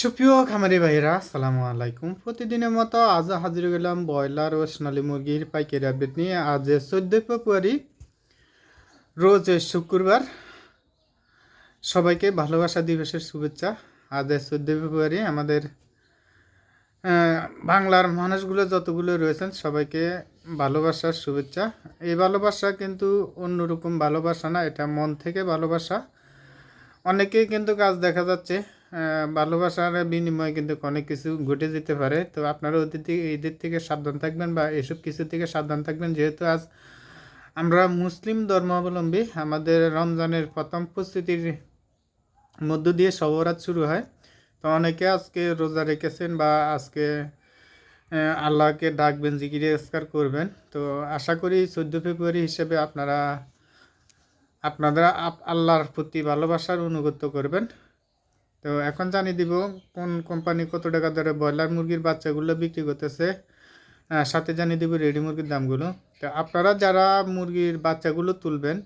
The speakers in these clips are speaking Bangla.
সুপ্রিয় খামারি ভাইরা আসসালামু আলাইকুম। প্রতিদিনের মতো আজ হাজির গেলাম ব্রয়লার ও সোনালী মুরগির পাইকারি আপডেট নিয়ে। আজ চোদ্দোই ফেব্রুয়ারি, রোজ শুক্রবার। সবাইকে ভালোবাসা, দিবসের শুভেচ্ছা। আজ চোদ্দোই ফেব্রুয়ারি, আমাদের বাংলার মানুষগুলো যতগুলো রয়েছেন, সবাইকে ভালোবাসার শুভেচ্ছা। এই ভালোবাসা কিন্তু অন্যরকম ভালোবাসা না, এটা মন থেকে ভালোবাসা। অনেকেই কিন্তু কাজ দেখা যাচ্ছে ভালোবাসার বিনিময়ে কিন্তু অনেক কিছু ঘটে যেতে পারে। তো আপনারা থেকে এদের থেকে সাবধান থাকবেন বা এসব কিছু থেকে সাবধান থাকবেন। যেহেতু আজ আমরা মুসলিম ধর্মাবলম্বী, আমাদের রমজানের প্রথম প্রস্তুতির মধ্য দিয়ে সবরাত শুরু হয়। তো অনেকে আজকে রোজা রেখেছেন বা আজকে আল্লাহকে ডাকবেন, জিকিরে স্কার করবেন। তো আশা করি চোদ্দ ফেব্রুয়ারি হিসেবে আপনারা আপনারা আল্লাহর প্রতি ভালোবাসার অনুগত্য করবেন। তো এখন জানিয়ে দিব কোন কোম্পানি কত টাকা দরে ব্রয়লার মুরগির বাচ্চাগুলো বিক্রি করতেছে। সাথে জানিয়ে দিব রেডি মুরগির দামগুলো। তো আপনারা যারা মুরগির বাচ্চাগুলো তুলবেন,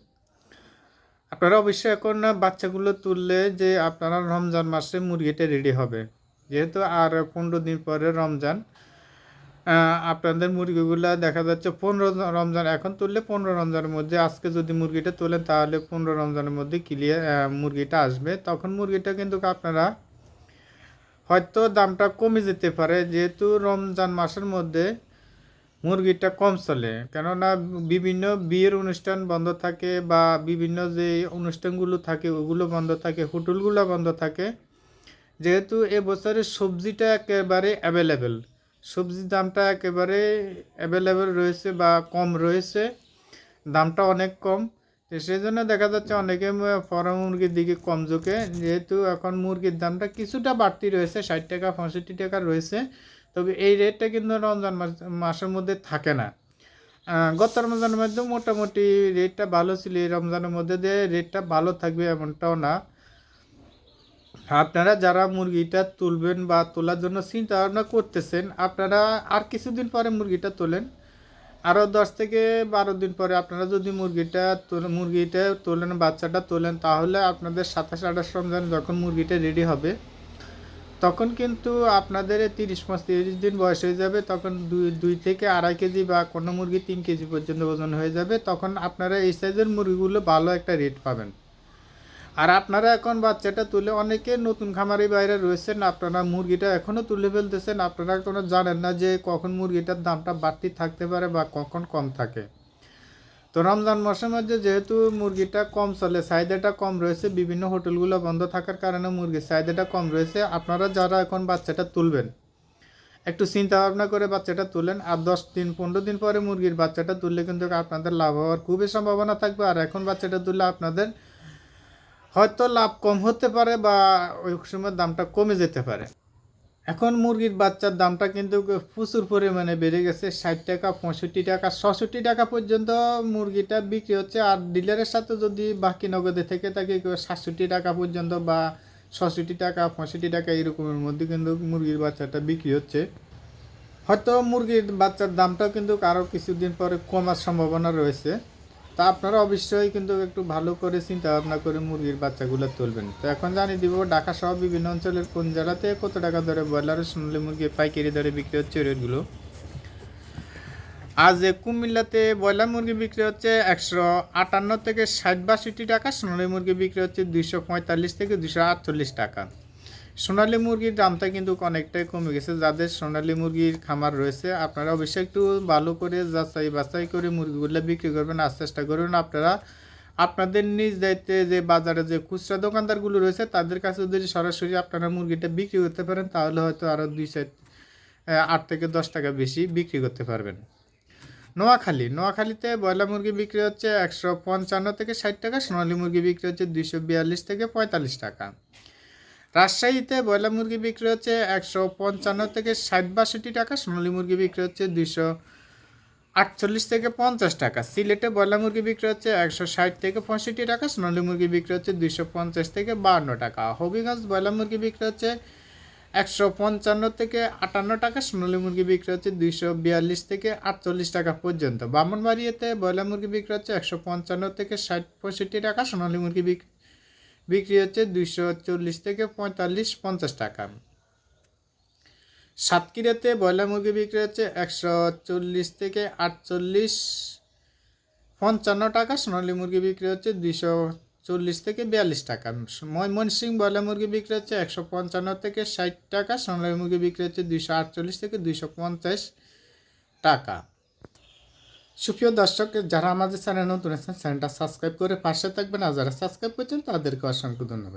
আপনারা অবশ্যই এখন বাচ্চাগুলো তুললে যে আপনারা রমজান মাসে মুরগিটা রেডি হবে। যেহেতু আর পনেরো দিন পরে রমজান আপনাদের মুরগিগুলা দেখা যাচ্ছে পনেরো রমজান, এখন তুললে পনেরো রমজানের মধ্যে, আজকে যদি মুরগিটা তোলেন তাহলে পনেরো রমজানের মধ্যে ক্লিয়ার মুরগিটা আসবে। তখন মুরগিটা কিন্তু আপনারা হয়তো দামটা কমে যেতে পারে, যেহেতু রমজান মাসের মধ্যে মুরগিটা কম চলে। কেননা বিভিন্ন বিয়ের অনুষ্ঠান বন্ধ থাকে বা বিভিন্ন যে অনুষ্ঠানগুলো থাকে, ওগুলো বন্ধ থাকে, হোটেলগুলো বন্ধ থাকে। যেহেতু এবছরের সবজিটা একেবারে অ্যাভেলেবেল সবজির দামটা একেবারে অ্যাভেলেবেল রয়েছে বা কম রয়েছে। দামটা অনেক কম। সেই জন্য দেখা যাচ্ছে অনেকে ফরম মুরগির দিকে কম ঝোঁকে। যেহেতু এখন মুরগির দামটা কিছুটা বাড়তি রয়েছে, ষাট টাকা, পঁয়ষট্টি টাকা রয়েছে। তবে এই রেটটা কিন্তু রমজান মাস, মাসের মধ্যে থাকে না। গত রমজানের মধ্যে মোটামুটি রেটটা ভালো ছিল। এই রমজানের মধ্যে দিয়ে রেটটা ভালো থাকবে এমনটাও না। আপনারা যারা মুরগিটা তুলবেন বা তোলার জন্য চিন্তা ভাবনা করতেছেন, আপনারা আর কিছুদিন পরে মুরগিটা তোলেন। আরও দশ থেকে বারো দিন পরে আপনারা যদি মুরগিটা মুরগিটা তোলেন, বাচ্চাটা তোলেন, তাহলে আপনাদের সাতাশ, আঠাশ রমজান যখন মুরগিটা রেডি হবে, তখন কিন্তু আপনাদের তিরিশ মাস তিরিশ দিন বয়স হয়ে যাবে, তখন দুই দুই থেকে আড়াই কেজি বা কোনো মুরগি তিন কেজি পর্যন্ত ওজন হয়ে যাবে, তখন আপনারা এই সাইজের মুরগিগুলো ভালো একটা রেট পাবেন। আর আপনারা এখন বাচ্চাটা তুলে অনেকে নতুন খামারি বাইরে রয়েছেন, আপনারা মুরগিটা এখনও তুলে ফেলতেছেন। আপনারা কোনো জানেন না যে কখন মুরগিটার দামটা বাড়তি থাকতে পারে বা কখন কম থাকে। তো রমজান মাসের মধ্যে যেহেতু মুরগিটা কম চলে, চাহিদাটা কম রয়েছে, বিভিন্ন হোটেলগুলো বন্ধ থাকার কারণে মুরগির চাহিদাটা কম রয়েছে। আপনারা যারা এখন বাচ্চাটা তুলবেন, একটু চিন্তা ভাবনা করে বাচ্চাটা তুলেন। আর দশ দিন, পনেরো দিন পরে মুরগির বাচ্চাটা তুললে কিন্তু আপনাদের লাভ হওয়ার খুবই সম্ভাবনা থাকবে। আর এখন বাচ্চাটা তুললে আপনাদের হয়তো লাভ কম হতে পারে বা ওই সময় দামটা কমে যেতে পারে। এখন মুরগির বাচ্চার দামটা কিন্তু প্রচুর পরিমাণে বেড়ে গেছে। ষাট টাকা, পঁয়ষট্টি টাকা, ছষট্টি টাকা পর্যন্ত মুরগিটা বিক্রি হচ্ছে। আর ডিলারের সাথে যদি বাকি নগদে থেকে থাকে সাতষট্টি টাকা পর্যন্ত বা ছষট্টি টাকা, পঁয়ষট্টি টাকা এরকমের মধ্যে কিন্তু মুরগির বাচ্চাটা বিক্রি হচ্ছে। হয়তো মুরগির বাচ্চার দামটাও কিন্তু আরও কিছুদিন পরে কমার সম্ভাবনা রয়েছে। তা আপনারা অবশ্যই কিন্তু একটু ভালো করে চিন্তা ভাবনা করে মুরগির বাচ্চাগুলো তুলবেন। তো এখন জানিয়ে দিব ঢাকা সহ বিভিন্ন অঞ্চলের কোন জেলাতে কত টাকা ধরে ব্রয়লার সোনালি মুরগি পাইকারি দরে বিক্রি হচ্ছে রেটগুলো? আজ কুমিল্লাতে ব্রয়লার মুরগি বিক্রি হচ্ছে একশো আটান্ন থেকে ষাট বাষট্টি টাকা, সোনালি মুরগি বিক্রি হচ্ছে দুইশো পঁয়তাল্লিশ থেকে দুশো আটচল্লিশ টাকা। সোনালী মুরগির দামটা কিন্তু অনেকটাই কমে গেছে। যাদের সোনালি মুরগির খামার রয়েছে, আপনারা অবশ্যই একটু ভালো করে যাচাই বাছাই করে মুরগিগুলো বিক্রি করবেন। আর চেষ্টা করবেন আপনারা আপনাদের নিজ দায়িত্বে যে বাজারে যে খুচরা দোকানদারগুলো রয়েছে, তাদের কাছে যদি সরাসরি আপনারা মুরগিটা বিক্রি করতে পারেন, তাহলে হয়তো আরও দুই সাইড আট থেকে দশ টাকা বেশি বিক্রি করতে পারবেন। নোয়াখালী, নোয়াখালীতে ব্রয়লার মুরগি বিক্রি হচ্ছে একশো পঞ্চান্ন থেকে ষাট টাকা, সোনালী মুরগি বিক্রি হচ্ছে দুইশো বিয়াল্লিশ থেকে পঁয়তাল্লিশ টাকা। রাজশাহীতে ব্রয়লার মুরগি বিক্রি হচ্ছে একশো পঞ্চান্ন থেকে ষাট বাষট্টি টাকা, সোনালী মুরগি বিক্রি হচ্ছে দুইশো আটচল্লিশ থেকে পঞ্চাশ টাকা, সিলেটে ব্রয়লার মুরগি বিক্রি হচ্ছে একশো ষাট থেকে পঁয়ষট্টি টাকা, সোনালী মুরগি বিক্রি হচ্ছে দুইশো পঞ্চাশ থেকে বাহান্ন টাকা, হবিগঞ্জ ব্রয়লার মুরগি বিক্রি হচ্ছে একশো পঞ্চান্ন থেকে আটান্ন টাকা, সোনালী মুরগি বিক্রি হচ্ছে দুইশো বিয়াল্লিশ থেকে আটচল্লিশ টাকা পর্যন্ত, বামনবাড়িয়াতে ব্রয়লার মুরগি বিক্রি হচ্ছে একশো পঞ্চান্ন থেকে ষাট পঁয়ষট্টি টাকা, সোনালী মুরগি বিক্রি বিক্রি হচ্ছে দুইশো চল্লিশ থেকে পঁয়তাল্লিশ, পঞ্চাশ টাকা। সাতক্ষীরাতে ব্রয়লার মুরগি বিক্রি হচ্ছে একশো চল্লিশ থেকে আটচল্লিশ, পঞ্চান্ন টাকা। সোনালী মুরগি বিক্রি হচ্ছে দুইশো চল্লিশ থেকে বিয়াল্লিশ টাকা। ময়মনসিং ব্রয়লার মুরগি বিক্রি হচ্ছে একশো পঞ্চান্ন থেকে ষাট টাকা। সোনালী মুরগি বিক্রি হচ্ছে দুইশো আটচল্লিশ থেকে দুইশো পঞ্চাশ টাকা। সুপ্রিয় দর্শক, যারা আমাদের চ্যানেল নতুন আছেন, চ্যানেলটা সাবস্ক্রাইব করে পাশে থাকবেন। আর যারা সাবস্ক্রাইব করছেন, তাদেরকে অসংখ্য ধন্যবাদ।